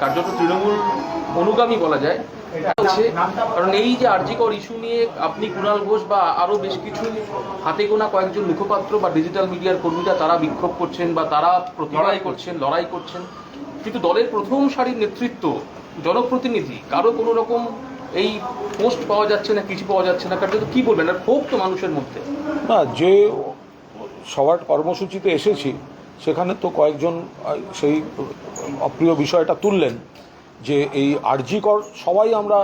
কার্যত তৃণমূল অনুগামী বলা যায়। কারণ এই যে আরজিকর ইস্যু নিয়ে আপনি কুণাল ঘোষ বা আরও বেশ কিছু হাতে গোনা কয়েকজন মুখপাত্র বা ডিজিটাল মিডিয়ার কর্মীরা তারা বিক্ষোভ করছেন বা তারা লড়াই করছেন লড়াই করছেন। কিন্তু দলের প্রথম সারির নেতৃত্ব, জনপ্রতিনিধি, কারও কোনো রকম এই পোস্ট পাওয়া যাচ্ছে না, কিছু পাওয়া যাচ্ছে না, কার্যত কি বলবেন? আর ক্ষোভ তো মানুষের মধ্যে। না, যে সবার কর্মসূচিতে এসেছি, সেখানে তো কয়েকজন সেই অপ্রিয় বিষয়টা তুললেন যে এই আর্জিকর সবাই আমরা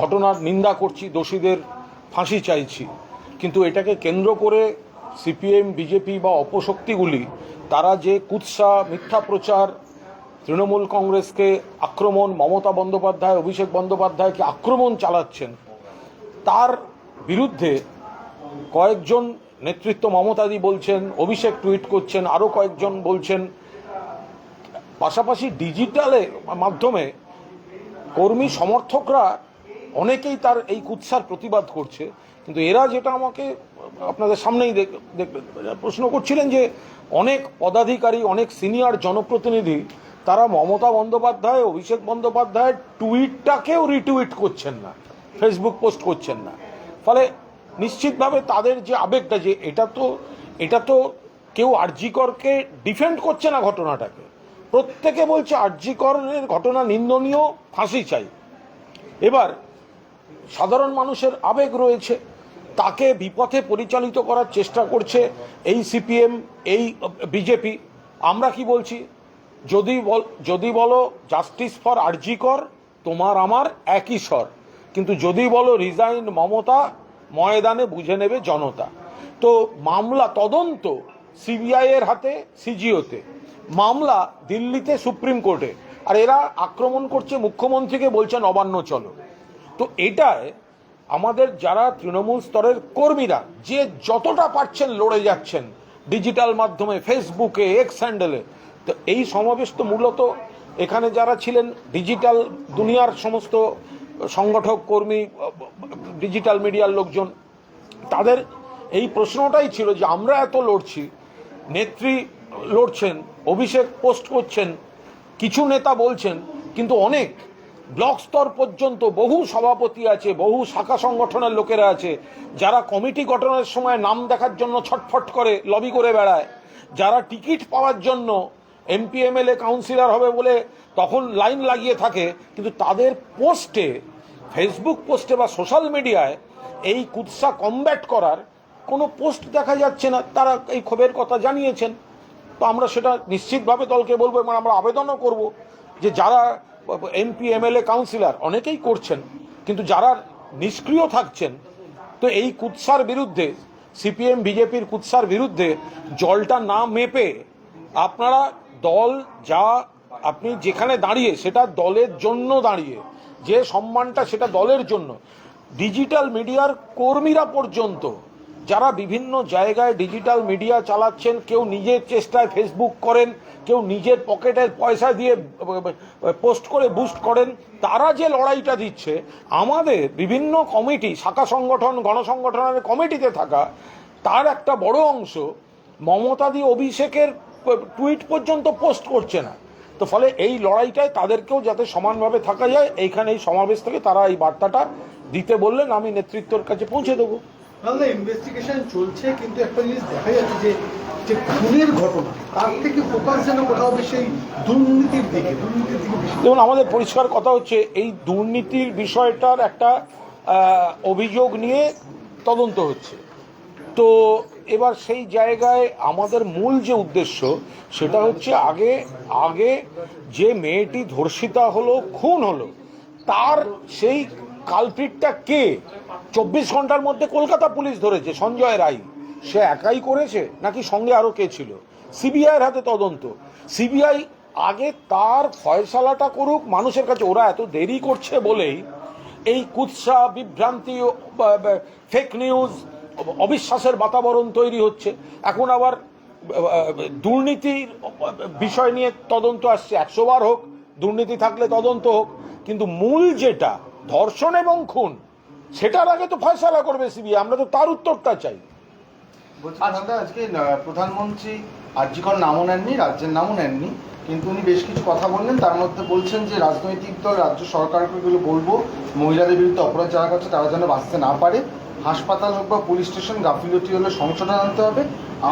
ঘটনার নিন্দা করছি, দোষীদের ফাঁসি চাইছি। কিন্তু এটাকে কেন্দ্র করে সিপিএম, বিজেপি বা অপশক্তিগুলি, তারা যে কুৎসা, মিথ্যা প্রচার, তৃণমূল কংগ্রেসকে আক্রমণ, মমতা বন্দ্যোপাধ্যায়, অভিষেক বন্দ্যোপাধ্যায়কে আক্রমণ চালাচ্ছেন, তার বিরুদ্ধে কয়েকজন নেতৃত্ব মমতাদি বলছেন, অভিষেক টুইট করছেন আরও কয়েকজন বলছেন পাশাপাশি ডিজিটালের মাধ্যমে কর্মী সমর্থকরা অনেকেই তার এই কুৎসার প্রতিবাদ করছে। কিন্তু এরা যেটা আমাকে আপনাদের সামনেই প্রশ্ন করছিলেন যে অনেক পদাধিকারী, অনেক সিনিয়র জনপ্রতিনিধি তারা মমতা বন্দ্যোপাধ্যায়, অভিষেক বন্দ্যোপাধ্যায়ের টুইটটাকেও রিটুইট করছেন না, ফেসবুক পোস্ট করছেন না। ফলে নিশ্চিতভাবে তাদের যে আবেগটা যে এটা তো এটা তো কেউ আরজিকরকে ডিফেন্ড করছে না ঘটনাটাকে। প্রত্যেকে বলছে আরজিকরের ঘটনা নিন্দনীয়, ফাঁসি চাই। এবার সাধারণ মানুষের আবেগ রয়েছে, তাকে বিপথে পরিচালিত করার চেষ্টা করছে এই সিপিএম, এই বিজেপি। আমরা কি বলছি? যদি বল, যদি বলো জাস্টিস ফর আরজিকর তোমার আমার একই স্বর। কিন্তু যদি বলো রিজাইন মমতা, ময়দানে বুঝে নেবে জনতা। তো মামলা তদন্ত সিবিআই এর হাতে, সিজিওতে। মামলা দিল্লিতে সুপ্রিম কোর্টে। আর এরা আক্রমণ করছে মুখ্যমন্ত্রীকে বলছে নবান্ন চলো। তো এটায় আমাদের যারা তৃণমূল স্তরের কর্মীরা, যে যতটা পারছেন লড়ে যাচ্ছেন, ডিজিটাল মাধ্যমে, ফেসবুকে এক্স হ্যান্ডেলে তো এই সমাবেশ তো মূলত এখানে যারা ছিলেন, ডিজিটাল দুনিয়ার সমস্ত সংগঠক, কর্মী, ডিজিটাল মিডিয়ার লোকজন, তাদের এই প্রশ্নটাই ছিল যে, আমরা এত লড়ছি নেত্রী লড়ছেন, অভিষেক পোস্ট করছেন, কিছু নেতা বলছেন, কিন্তু অনেক। ব্লক স্তর পর্যন্ত বহু সভাপতি আছে, বহু শাখা সংগঠনের লোকেরা আছে, যারা কমিটি গঠনের সময় নাম দেখার জন্য ছটফট করে, লবি করে বেড়ায়। যারা টিকিট পাওয়ার জন্য এমপি, এমএলএ, কাউন্সিলর হবে বলে তখন লাইন লাগিয়ে থাকে, কিন্তু তাদের পোস্টে, ফেসবুক পোস্টে বা সোশ্যাল মিডিয়ায় এই কুৎসা কমব্যাট করার কোনো পোস্ট দেখা যাচ্ছে না, তারা এই ক্ষোভের কথা জানিয়েছেন। তো আমরা সেটা নিশ্চিতভাবে দলকে বলব এবং আমরা আবেদনও করব যে যারা এমপি, এমএলএ, কাউন্সিলর অনেকেই করছেন, কিন্তু যারা নিষ্ক্রিয় থাকছেন, তো এই কুৎসার বিরুদ্ধে, সিপিএম, বিজেপির কুৎসার বিরুদ্ধে জলটা না মেপে আপনারা দল যা আপনি যেখানে দাঁড়িয়ে সেটা দলের জন্য দাঁড়িয়ে, যে সম্মানটা সেটা দলের জন্য, ডিজিটাল মিডিয়ার কর্মীরা পর্যন্ত যারা বিভিন্ন জায়গায় ডিজিটাল মিডিয়া চালাচ্ছেন, কেউ নিজের চেষ্টায় ফেসবুক করেন, কেউ নিজের পকেটের পয়সা দিয়ে পোস্ট করে বুস্ট করেন, তারা যে লড়াইটা দিচ্ছে, আমাদের বিভিন্ন কমিটি শাখা সংগঠন, গণসংগঠনের কমিটিতে থাকা, তার একটা বড় অংশ মমতাদি অভিষেকের টুইট পর্যন্ত পোস্ট করছে না। তো ফলে এই লড়াইটায় তাদেরকেও যাতে সমানভাবে থাকা যায়, এইখানে এই সমাবেশ থেকে তারা এই বার্তাটা দিতে বললেন, আমি নেতৃত্বর কাছে পৌঁছে দেবো। তাহলে ইনভেস্টিগেশন চলছে, কিন্তু একটা জিনিস দেখা যাচ্ছে যে যে খুনের ঘটনা, তার থেকে ফোকাস যেন কোথাও বেশি দুর্নীতির দিকে, দুর্নীতির আমাদের পরিষ্কার কথা হচ্ছে, এই দুর্নীতির বিষয়টার একটা অভিযোগ নিয়ে তদন্ত হচ্ছে। তো এবার সেই জায়গায় আমাদের মূল যে উদ্দেশ্য, সেটা হচ্ছে আগে আগে যে মেয়েটি ধর্ষিতা হলো, খুন হলো, তার সেই কালপ্রিটটা কে? চব্বিশ ঘণ্টার মধ্যে কলকাতা পুলিশ ধরেছে, সঞ্জয় রায়। সে একাই করেছে? নাকি সঙ্গে আরও কে ছিল? সিবিআইয়ের হাতে তদন্ত। সিবিআই আগে তার ফয়সালাটা করুক, মানুষের কাছে ওরা এত দেরি করছে বলেই এই কুৎসা, বিভ্রান্তি ফেক নিউজ অবিশ্বাসের বাতাবরণ তৈরি হচ্ছে। এখন আবার দুর্নীতির বিষয় নিয়ে তদন্ত আসছে। একশো বার হোক, দুর্নীতি থাকলে তদন্ত হোক। কিন্তু মূল যেটা ধর্ষণ এবং খুন সেটার আগে তো ফয়সালা করবে সিবিআই আমরা তো তার উত্তরটা চাই। আজকে প্রধানমন্ত্রী আর্যিকর নামও নেননি রাজ্যের নামও নেননি কিন্তু উনি বেশ কিছু কথা বললেন তার মধ্যে বলছেন যে রাজনৈতিক দল রাজ্য সরকারকে এগুলো বলব মহিলাদের বিরুদ্ধে অপরাধ যারা করছে তারা যেন বাঁচতে না পারে হাসপাতাল হোক বা পুলিশ স্টেশন গাফিলতি হলে সংশোধন আনতে হবে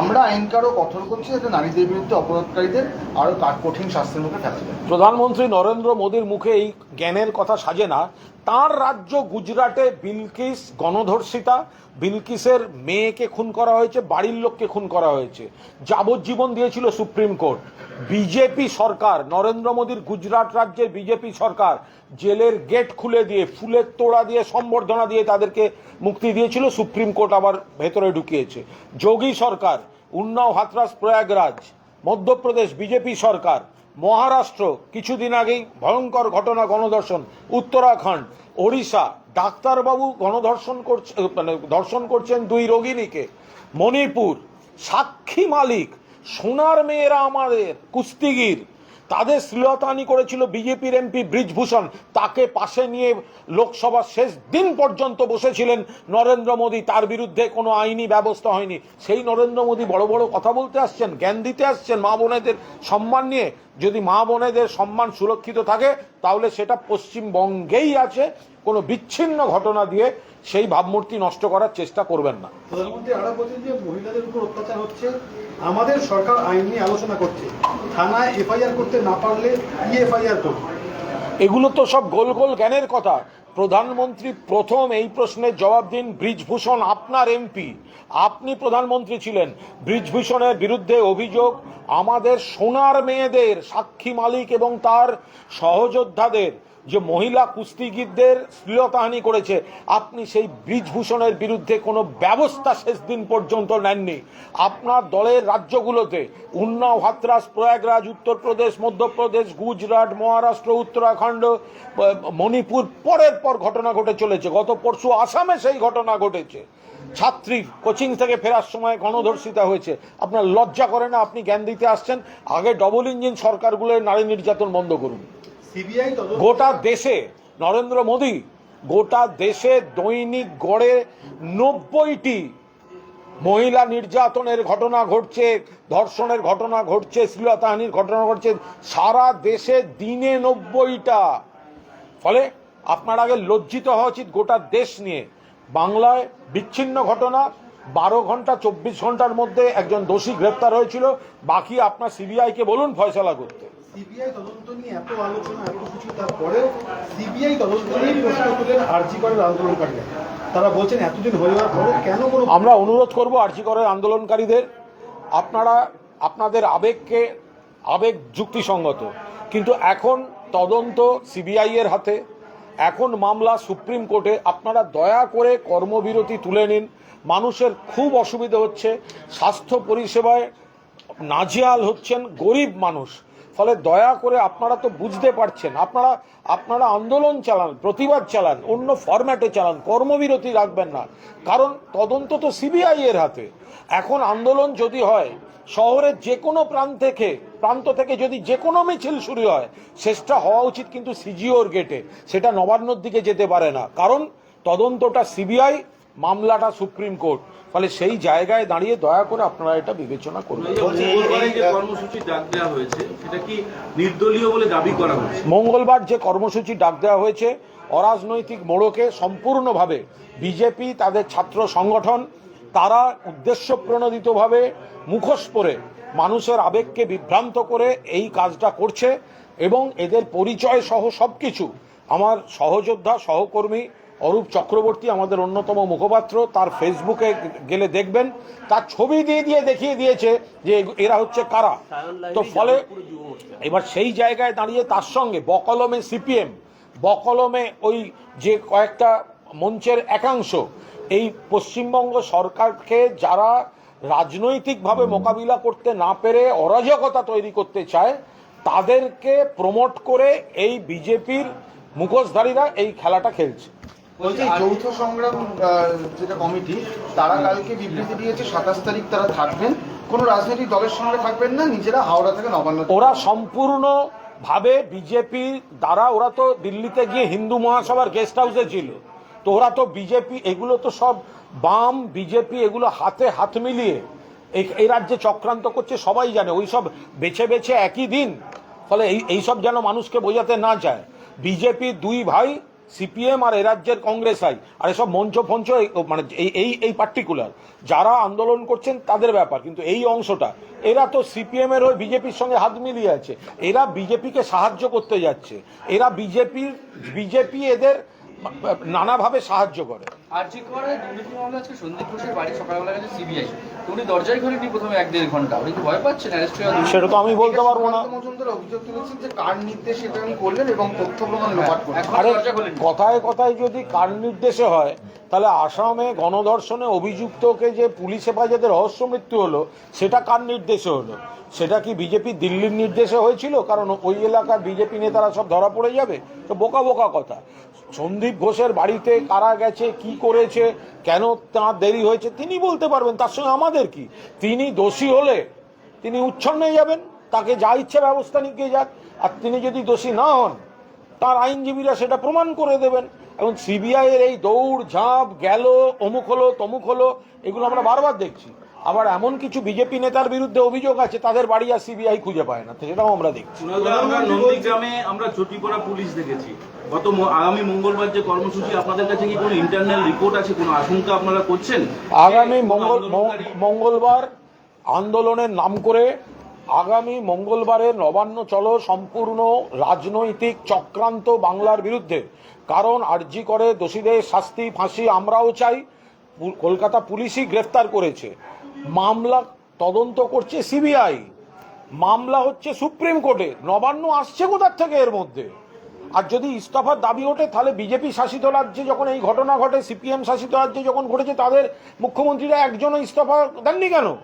আমরা আইনকে আরও কঠোর করছি যাতে নারীদের বিরুদ্ধে অপরাধকারীদের আরও কঠিন শাস্তির মুখে ফেলা যায়। প্রধানমন্ত্রী নরেন্দ্র মোদীর মুখে এই জ্ঞানের কথা সাজে না তার রাজ্য গুজরাটে বিলকিস গণধর্ষিতা। বিলকিসের মেয়েকে খুন করা হয়েছে, বাড়ির লোককে খুন করা হয়েছে। যাবজ্জীবন দিয়েছিল সুপ্রিম কোর্ট। বিজেপি সরকার, নরেন্দ্র মোদীর গুজরাট রাজ্যের বিজেপি সরকার, জেলের গেট খুলে দিয়ে, ফুলের তোড়া দিয়ে, সম্বর্ধনা দিয়ে তাদেরকে মুক্তি দিয়েছিল। সুপ্রিম কোর্ট আবার ভেতরে ঢুকিয়েছে। যোগী সরকার, উন্নাও হাতরাস প্রয়াগরাজ, মধ্যপ্রদেশ বিজেপি সরকার মহারাষ্ট্র কিছুদিন আগেই ভয়ঙ্কর ঘটনা গণধর্ষণ। উত্তরাখণ্ড, ওড়িশা, ডাক্তারবাবু গণধর্ষণ করছে মানে ধর্ষণ করছেন দুই রোগিনীকে মণিপুর, সাক্ষী মালিক, সোনার মেয়েরা আমাদের, কুস্তিগির। তাদের শ্লীলতানি করেছিল বিজেপির এমপি ব্রিজভূষণ। তাকে পাশে নিয়ে লোকসভার শেষ দিন পর্যন্ত বসেছিলেন নরেন্দ্র মোদী। তার বিরুদ্ধে কোনো আইনি ব্যবস্থা হয়নি। সেই নরেন্দ্র মোদী বড় বড় কথা বলতে আসছেন, জ্ঞান দিতে আসছেন মা বোনেদের সম্মান নিয়ে। যদি মা বোনেদের সম্মান সুরক্ষিত থাকে, তাহলে সেটা পশ্চিমবঙ্গেই আছে। কোনো বিচ্ছিন্ন ঘটনা দিয়ে সেই ভাবমূর্তি নষ্ট করার চেষ্টা করবেন না। প্রধানমন্ত্রী আরও বলছেন যে মহিলাদের উপর অত্যাচার হচ্ছে। আমাদের সরকার আইন নিয়ে আলোচনা করছে। থানায় এফআইআর করতে না পারলে করবে? এগুলো তো সব গোল গোল জ্ঞানের কথা। প্রধানমন্ত্রী প্রথম এই প্রশ্নের জবাব দিন ব্রিজভূষণ আপনার এমপি। আপনি প্রধানমন্ত্রী ছিলেন। ব্রিজভূষণের বিরুদ্ধে অভিযোগ আমাদের সোনার মেয়েদের সাক্ষী মালিক এবং তার সহযোদ্ধাদের। যে মহিলা কুস্তিগীরদের শ্লীলতাহানি করেছে, আপনি সেই ব্রিজভূষণের বিরুদ্ধে কোনো ব্যবস্থা শেষ দিন পর্যন্ত নেননি। আপনার দলের রাজ্যগুলোতে উন্নাও হাতরাস প্রয়াগরাজ, উত্তরপ্রদেশ, মধ্যপ্রদেশ, গুজরাট, মহারাষ্ট্র, উত্তরাখণ্ড, মণিপুর, পরের পর ঘটনা ঘটে চলেছে। গত পরশু আসামে সেই ঘটনা ঘটেছে। ছাত্রী কোচিং থেকে ফেরার সময় গণধর্ষিতা হয়েছে। আপনার লজ্জা করে না, আপনি জ্ঞান দিতে আসছেন। আগে ডবল ইঞ্জিন সরকারগুলোর নারী নির্যাতন বন্ধ করুন। গোটা দেশে, নরেন্দ্র মোদী, গোটা দেশে দৈনিক গড়ে নব্বইটি মহিলা নির্যাতনের ঘটনা ঘটছে, ধর্ষণের ঘটনা ঘটছে শ্লীলতাহানির ঘটনা ঘটছে, সারা দেশে দিনে নব্বইটা। ফলে আপনার আগে লজ্জিত হওয়া উচিত গোটা দেশ নিয়ে। বাংলায় বিচ্ছিন্ন ঘটনা, বারো ঘণ্টা, চব্বিশ ঘণ্টার মধ্যে একজন দোষী গ্রেপ্তার হয়েছিল। বাকি আপনার সিবিআইকে বলুন, ফয়সলা করতে। সিবিআই তদন্ত নিয়ে এত আলোচনা, এত কিছু, তারপরেও সিবিআই তদন্ত নিয়ে প্রশ্ন আরজি আন্দোলনকারীরা। তারা বলছেন, এতদিন হয়ে যাওয়ার পরে কেন কোনো আমরা অনুরোধ করব আর্জিকরের আন্দোলনকারীদের। আপনারা, আপনাদের আবেগকে, আবেগ যুক্তিসঙ্গত। কিন্তু এখন তদন্ত সিবিআই এর হাতে। এখন মামলা সুপ্রিম কোর্টে। আপনারা দয়া করে কর্মবিরতি তুলে নিন। মানুষের খুব অসুবিধা হচ্ছে। স্বাস্থ্য পরিষেবায় নাজিয়াল হচ্ছেন গরিব মানুষ। ফলে দয়া করে আপনারা তো বুঝতে পারছেন, আপনারা আপনারা আন্দোলন চালান, প্রতিবাদ চালান, অন্য ফরম্যাটে চালান, কর্মবিরতি রাখবেন না। কারণ তদন্ত তো সিবিআই এর হাতে। এখন আন্দোলন যদি হয়, শহরের যে কোনো প্রান্ত থেকে প্রান্ত থেকে যদি যে কোনো মিছিল শুরু হয়, শেষটা হওয়া উচিত কিন্তু সিজিওর গেটে সেটা নবান্নর দিকে যেতে পারে না। কারণ তদন্তটা সিবিআই মামলাটা সুপ্রিম কোর্ট। ফলে সেই জায়গায় দাঁড়িয়ে দয়া করে আপনারা এটা বিবেচনা করবেন এই- কর্মসূচি ডাক দেওয়া হয়েছে সেটা কি নির্দলীয় বলে দাবি করা হচ্ছে? মঙ্গলবার যে কর্মসূচি ডাক দেওয়া হয়েছে অরাজনৈতিক মোড়কে সম্পূর্ণভাবে বিজেপি তাদের ছাত্র সংগঠন তারা উদ্দেশ্য প্রণোদিতভাবে মুখোশ পরে মানুষের আবেগকে বিভ্রান্ত করে এই কাজটা করছে এবং এদের পরিচয় সহ সবকিছু আমার সহযোদ্ধা সহকর্মী অরূপ চক্রবর্তী আমাদের অন্যতম মুখপাত্র, তার ফেসবুকে গেলে দেখবেন, তার ছবি দিয়ে দিয়ে দেখিয়ে দিয়েছে যে এরা হচ্ছে কারা। তো ফলে এবার সেই জায়গায় দাঁড়িয়ে তার সঙ্গে বকলমে সিপিএম, বকলমে ওই যে কয়েকটা মঞ্চের একাংশ, এই পশ্চিমবঙ্গ সরকারকে যারা রাজনৈতিকভাবে মোকাবিলা করতে না পেরে অরাজকতা তৈরি করতে চায়, তাদেরকে প্রমোট করে এই বিজেপির মুখোশধারীরা এই খেলাটা খেলছে। বলছি যৌথ সংগ্রাম যেটা কমিটি তারা কালকে বিবৃতি দিয়েছে সাতাশ তারিখ তারা থাকবেন। কোনো রাজনৈতিক দলের সঙ্গে থাকবেন না নিজেরা হাওড়া থেকে নবান্ন ওরা সম্পূর্ণ ভাবে বিজেপি দ্বারা ওরা তো দিল্লিতে গিয়ে হিন্দু মহাসভার গেস্ট হাউসে ছিল। তো ওরা তো বিজেপি এগুলো তো সব বাম বিজেপি এগুলো হাতে হাত মিলিয়ে এই রাজ্যে চক্রান্ত করছে সবাই জানে ওই সব বেছে বেছে একই দিন। ফলে এই এইসব যেন মানুষকে বোঝাতে না চায়। বিজেপি দুই ভাই সিপিএম আর এ রাজ্যের কংগ্রেস আই, আর এসব মঞ্চ ফঞ্চ মানে এই এই পার্টিকুলার যারা আন্দোলন করছেন তাদের ব্যাপার, কিন্তু এই অংশটা, এরা তো সিপিএম এর ওই বিজেপির সঙ্গে হাত মিলিয়ে আছে। এরা বিজেপিকে সাহায্য করতে যাচ্ছে। এরা বিজেপির, বিজেপি এদের নানাভাবে সাহায্য করে। আর যে করে দুর্নীতি মামলা আজকে সন্দীপ ঘোষের বাড়ি সকালবেলা গেছে সিবিআই। তো উনি দরজায় খোলেনি প্রথমে এক দেড় ঘণ্টা। উনি ভয় পাচ্ছেন? অ্যারেস্ট হয়ে সেটা তো আমি বলতে পারব না। মজুমদার অভিযোগ তুলেছেন যে কার নির্দেশে এটা উনি করলেন এবং তথ্য প্রমাণ লোপাট করলেন। আরে কথায় কথায় যদি কার নির্দেশে হয় তাহলে আসামে গণধর্ষণে অভিযুক্তকে যে পুলিশ হেফাজতে রহস্য মৃত্যু হলো সেটা কার নির্দেশে হলো? সেটা কি বিজেপি দিল্লির নির্দেশে হয়েছিল? কারণ ওই এলাকার বিজেপি নেতারা সব ধরা পড়ে যাবে? তো বোকা বোকা কথা। সন্দীপ ঘোষের বাড়িতে কারা গেছে কি করেছে, কেন তাঁর দেরি হয়েছে, তিনি বলতে পারবেন, তার সঙ্গে আমাদের কি? তিনি দোষী হলে তিনি উচ্ছন্নে যাবেন, তাকে যা ইচ্ছে ব্যবস্থা নিয়ে যাক, আর তিনি যদি দোষী না হন, তার আইনজীবীরা সেটা প্রমাণ করে দেবেন। এবং সিবিআই এর এই দৌড় ঝাঁপ গেল, অমুক হলো, তমুক হলো, এগুলো আমরা বারবার দেখছি। আবার এমন কিছু বিজেপি নেতার বিরুদ্ধে অভিযোগ আছে তাদের বাড়ি আর সিবিআই খুঁজে পায় না সেটাও আমরা দেখছি। নন্দীগ্রামে আমরা চটিপড়া পুলিশ দেখেছি। গত আগামী মঙ্গলবার যে কর্মসূচি আপনাদের কাছে কি কোনো ইন্টারনাল রিপোর্ট আছে কোনো আশঙ্কা আপনারা করছেন? আগামী মঙ্গল মঙ্গলবার আন্দোলনের নাম করে আগামী মঙ্গলবারে নবান্ন চলো সম্পূর্ণ রাজনৈতিক চক্রান্ত বাংলার বিরুদ্ধে। কারণ আর্জি করে দোষীদের শাস্তি ফাঁসি আমরাও চাই কলকাতা পুলিশই গ্রেফতার করেছে। মামলা তদন্ত করছে সিবিআই। মামলা হচ্ছে সুপ্রিম কোর্টে। নবান্ন আসছে কোথার থেকে এর মধ্যে? আর যদি ইস্তফার দাবি ওঠে, তাহলে বিজেপি শাসিত রাজ্যে যখন এই ঘটনা ঘটে, সিপিএম শাসিত রাজ্যে যখন ঘটেছে, তাদের মুখ্যমন্ত্রীরা একজনও ইস্তফা দেননি কেন?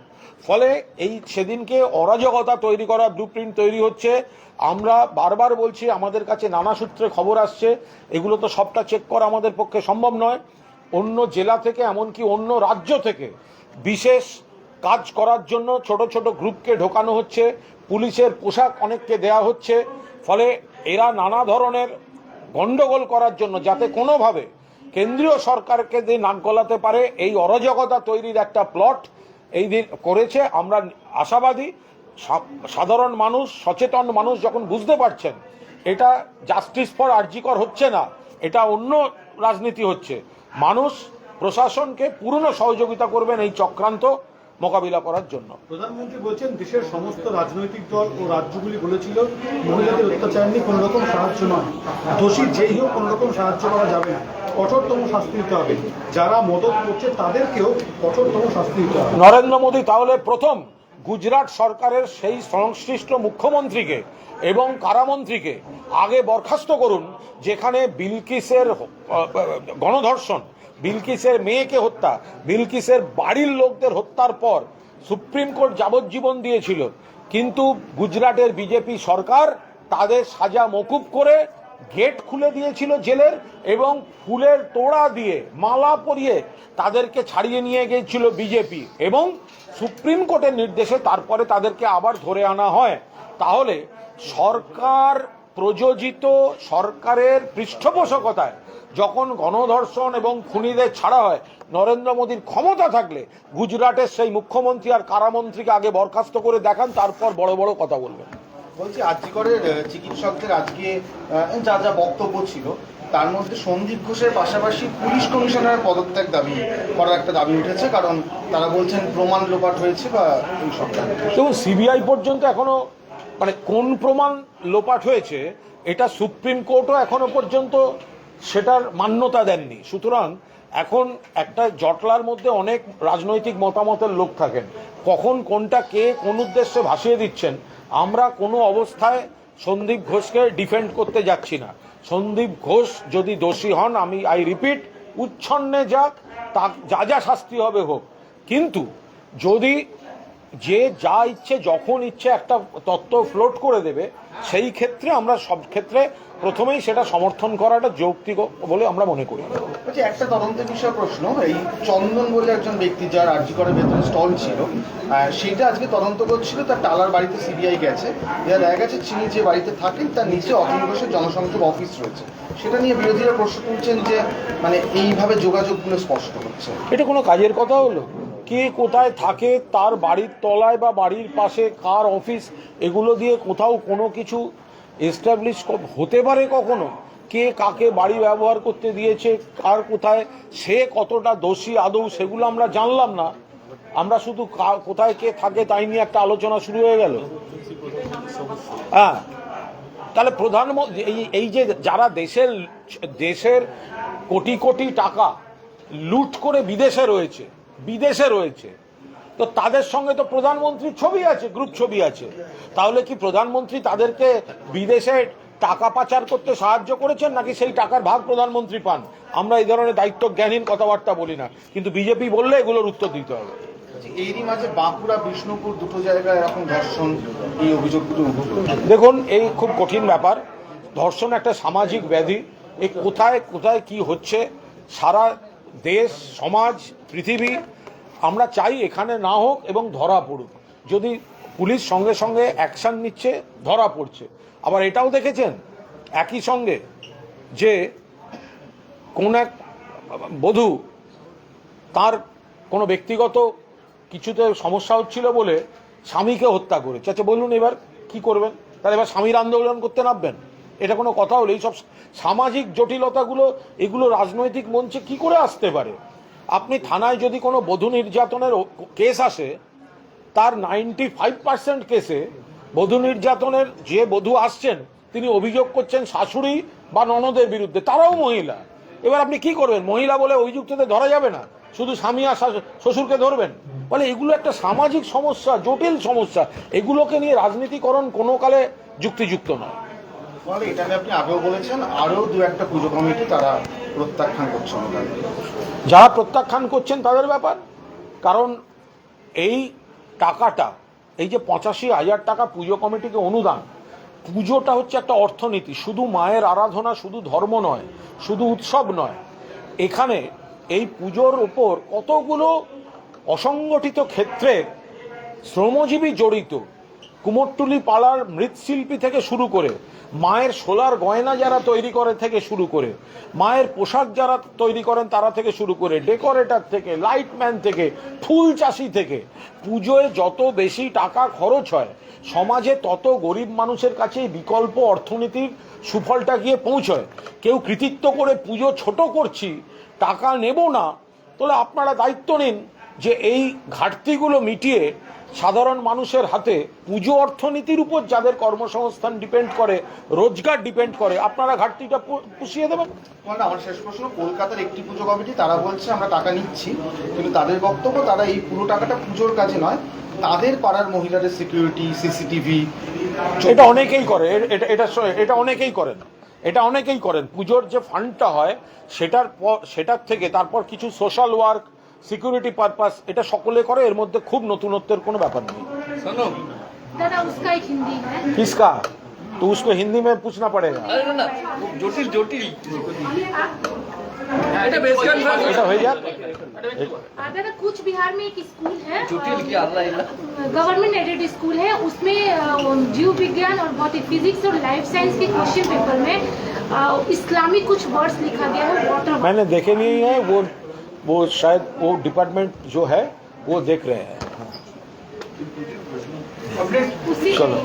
ফলে এই সেদিনকে অরাজকতা তৈরি করা ব্লু তৈরি হচ্ছে। আমরা বারবার বলছি, আমাদের কাছে নানা সূত্রে খবর আসছে। এগুলো তো সবটা চেক করা আমাদের পক্ষে সম্ভব নয়। অন্য জেলা থেকে, এমনকি অন্য রাজ্য থেকে বিশেষ কাজ করার জন্য ছোট ছোট গ্রুপকে ঢোকানো হচ্ছে, পুলিশের পোশাক অনেককে দেয়া হচ্ছে, ফলে এরা নানা ধরনের গন্ডগোল করার জন্য যাতে কোনোভাবে কেন্দ্রীয় সরকারকে দিয়ে নাক গলাতে পারে, এই অরাজকতা তৈরির একটা প্লট এই দিন করেছে। আমরা আশাবাদী সাধারণ মানুষ, সচেতন মানুষ যখন বুঝতে পারছেন, এটা জাস্টিস ফর আর্জিকর হচ্ছে না, এটা অন্য রাজনীতি হচ্ছে। মানুষ, প্রশাসনকে পুরনো সহযোগিতা করবেন এই চক্রান্ত। মোকাবিলা করার জন্য। প্রধানমন্ত্রী বলছেন দেশের সমস্ত রাজনৈতিক দল ও রাজ্যগুলি বলেছিল মহিলাদের অত্যাচার নিয়ে কোনো রকম সাহায্য নয়। দোষী যেই হোক কোনো রকম সাহায্য করা যাবে না। কঠোরতম শাস্তি দিতে হবে। যারা মদত করছে তাদেরকেও কঠোরতম শাস্তি দিতে হবে। নরেন্দ্র মোদী তাহলে প্রথম গুজরাট সরকারের সেই সংশ্লিষ্ট মুখ্যমন্ত্রীকে এবং কারামন্ত্রীকে আগে বরখাস্ত করুন যেখানে বিলকিসের গণধর্ষণ বিলকিসের মেয়েকে হত্যা, বিলকিসের বাড়ির লোকদের হত্যার পর সুপ্রিম কোর্ট যাবজ্জীবন দিয়েছিল। কিন্তু গুজরাটের বিজেপি সরকার তাদের সাজা মকুব করে গেট খুলে দিয়েছিল জেলের এবং ফুলের তোড়া দিয়ে মালা পরিয়ে তাদেরকে ছাড়িয়ে নিয়ে গিয়েছিল বিজেপি এবং সুপ্রিম কোর্টের নির্দেশে তারপরে তাদেরকে আবার ধরে আনা হয়। তাহলে সরকার প্রযোজিত সরকারের পৃষ্ঠপোষকতায় যখন গণধর্ষণ এবং খুনিদের ছাড়া হয় নরেন্দ্র মোদীর ক্ষমতা থাকলে গুজরাটের সেই মুখ্যমন্ত্রী আর কারামন্ত্রীকে আগে বরখাস্ত করে দেখান তারপর বড় বড় কথা বলবেন। বলছি আহ, চিকিৎসকদের আজকে যা যা বক্তব্য ছিল তার মধ্যে সন্দীপ ঘোষের পাশাপাশি পুলিশ কমিশনারের পদত্যাগ দাবি করার একটা দাবি উঠেছে কারণ তারা বলছেন প্রমাণ লোপাট হয়েছে বা এই সব দেখুন সিবিআই পর্যন্ত এখনও মানে কোন প্রমাণ লোপাট হয়েছে এটা সুপ্রিম কোর্টও এখনও পর্যন্ত সেটার মান্যতা দেননি। সুতরাং এখন একটা জটলার মধ্যে অনেক রাজনৈতিক মতামতের লোক থাকেন। কখন কোনটা কে কোন উদ্দেশ্যে ভাসিয়ে দিচ্ছেন, আমরা কোনো অবস্থায় সন্দীপ ঘোষকে ডিফেন্ড করতে যাচ্ছি না। সন্দীপ ঘোষ যদি দোষী হন, আমি আই রিপিট উচ্ছন্নে যাক, তা, যা যা শাস্তি হবে হোক। কিন্তু যদি যে যা ইচ্ছে যখন ইচ্ছে একটা তত্ত্ব ফ্লোট করে দেবে সেই ক্ষেত্রে আমরা সব ক্ষেত্রে প্রথমেই সেটা সমর্থন করাটা যৌক্তিক বলে আমরা মনে করি। একটা তদন্তের বিষয় প্রশ্ন এই চন্দন বলে একজন ব্যক্তি যার আর্যিকরের ভেতরে স্টল ছিল সেটা আজকে তদন্ত করছিল তার টালার বাড়িতে সিবিআই গেছে যা দেখা গেছে চিনি যে বাড়িতে থাকেন তার নিচে অখিল ঘোষের জনসংযোগ অফিস রয়েছে। সেটা নিয়ে বিরোধীরা প্রশ্ন তুলছেন যে মানে এইভাবে যোগাযোগগুলো স্পষ্ট হচ্ছে। এটা কোনো কাজের কথা হলো? কে কোথায় থাকে, তার বাড়ির তলায় বা বাড়ির পাশে, কার অফিস, এগুলো দিয়ে কোথাও কোনো কিছু এস্টাবলিশ হতে পারে কখনো? কে কাকে বাড়ি ব্যবহার করতে দিয়েছে, কার কোথায়, সে কতটা দোষী, আদৌ সেগুলো আমরা জানলাম না। আমরা শুধু কোথায় কে থাকে তাই নিয়ে একটা আলোচনা শুরু হয়ে গেল। হ্যাঁ। তাহলে প্রধানমন্ত্রী এই এই যে যারা দেশের দেশের কোটি কোটি টাকা লুট করে বিদেশে রয়েছে বিদেশে রয়েছে। তো তাদের সঙ্গে তো প্রধানমন্ত্রীর ছবি আছে গ্রুপ ছবি আছে। তাহলে কি প্রধানমন্ত্রী তাদেরকে বিদেশে টাকা পাচার করতে সাহায্য করেছেন নাকি সেই টাকার ভাগ প্রধানমন্ত্রী পান? আমরা এই ধরনের দায়িত্ব জ্ঞানহীন কথাবার্তা বলি না। কিন্তু বিজেপি বললে এগুলোর উত্তর দিতে হবে। এরই মাঝে বাঁকুড়া বিষ্ণুপুর দুটো জায়গায় এরকম ধর্ষণ এই অভিযোগগুলো দেখুন এই খুব কঠিন ব্যাপার। ধর্ষণ একটা সামাজিক ব্যাধি। এই কোথায় কোথায় কি হচ্ছে? সারা দেশ, সমাজ, পৃথিবী, আমরা চাই এখানে না হোক এবং ধরা পড়ুক। যদি পুলিশ সঙ্গে সঙ্গে অ্যাকশন নিচ্ছে, ধরা পড়ছে। আবার এটাও দেখেছেন? একই সঙ্গে যে কোন এক বধূ তার কোনো ব্যক্তিগত কিছুতে সমস্যা হচ্ছিল বলে স্বামীকে হত্যা করেছে। আচ্ছা বলুন এবার কি করবেন? তাহলে এবার স্বামীর আন্দোলন করতে নামবেন। এটা কোনো কথা হলো, এইসব সামাজিক জটিলতাগুলো, এগুলো রাজনৈতিক মঞ্চে কি করে আসতে পারে? আপনি থানায় যদি কোনো বধূ নির্যাতনের কেস আসে, তার নাইনটি ফাইভ পার্সেন্ট কেসে বধূ নির্যাতনের যে বধূ আসছেন, তিনি অভিযোগ করছেন শাশুড়ি বা ননদের বিরুদ্ধে, তারাও মহিলা। এবার আপনি কি করবেন? মহিলা বলে অভিযুক্তদের ধরা যাবে না? শুধু স্বামী আর শ্বশুরকে ধরবেন? বলে এগুলো একটা সামাজিক সমস্যা, জটিল সমস্যা। এগুলোকে নিয়ে রাজনীতিকরণ কোনো কালে যুক্তিযুক্ত নয়। এটা আপনি আগেও বলেছেন, আরও দু একটা পুজো কমিটি তারা প্রত্যাখ্যান করছে অনুদান যারা প্রত্যাখ্যান করছেন তাদের ব্যাপার, কারণ এই টাকাটা, এই যে পঁচাশি হাজার টাকা পুজো কমিটিকে অনুদান, পুজোটা হচ্ছে একটা অর্থনীতি, শুধু মায়ের আরাধনা, শুধু ধর্ম নয়, শুধু উৎসব নয়। এখানে এই পুজোর ওপর কতগুলো অসংগঠিত ক্ষেত্রে শ্রমজীবী জড়িত কুমোরটুলি পাড়ার মৃৎশিল্পী থেকে শুরু করে, মায়ের সোলার গয়না যারা তৈরি করে থেকে শুরু করে, মায়ের পোশাক যারা তৈরি করেন তারা থেকে শুরু করে, ডেকোরেটর থেকে, লাইটম্যান থেকে, ফুল চাষি থেকে, পুজোয় যত বেশি টাকা খরচ হয়, সমাজে তত গরিব মানুষের কাছে বিকল্প অর্থনীতির সুফলটা গিয়ে পৌঁছয়। কেউ কৃতিত্ব করে পুজো ছোট করছি, টাকা নেব না, তাহলে আপনারা দায়িত্ব নিন। যে এই ঘাটতিগুলো মিটিয়ে সাধারণ মানুষের হাতে পুজো অর্থনীতির উপর যাদের কর্মসংস্থান ডিপেন্ড করে রোজগার ডিপেন্ড করে আপনারা ঘাটতিটা পুষিয়ে দেবেন? আমার শেষ প্রশ্ন কলকাতার একটি পুজো কমিটি তারা বলছে আমরা টাকা নিচ্ছি কিন্তু তাদের বক্তব্য তারা এই পুরো টাকাটা পুজোর কাজে নয় তাদের পাড়ার মহিলাদের সিকিউরিটি সিসিটিভি এটা অনেকেই করে এটা এটা এটা অনেকেই করেন এটা অনেকেই করেন। পুজোর যে ফান্ডটা হয় সেটার সেটার থেকে তারপর কিছু সোশ্যাল ওয়ার্ক সিকিউরিটি পারপাস এটা সকলে করে এর মধ্যে খুব নতুনত্বের কোনো ব্যাপার নেই শোনো दादा उसका एक हिंदी है किसका तो उसको हिंदी में पूछना पड़ेगा আরে না না খুব জটিল জটিল এটা বেশ কনফারেন্স এটা হয়ে যাক आ, दादा कुछ बिहार में एक स्कूल है জটিল কি আল্লাহ ইল্লাহ गवर्नमेंट एडेड स्कूल है उसमें अ, जीव विज्ञान और भौतिक फिजिक्स और लाइफ साइंस के क्वेश्चन पेपर में अ, इस्लामी कुछ वर्ड्स लिखा गया है वाटर मैंने देखे नहीं है वो वो शायद वो डिपार्टमेंट जो है वो देख रहे हैं चलो।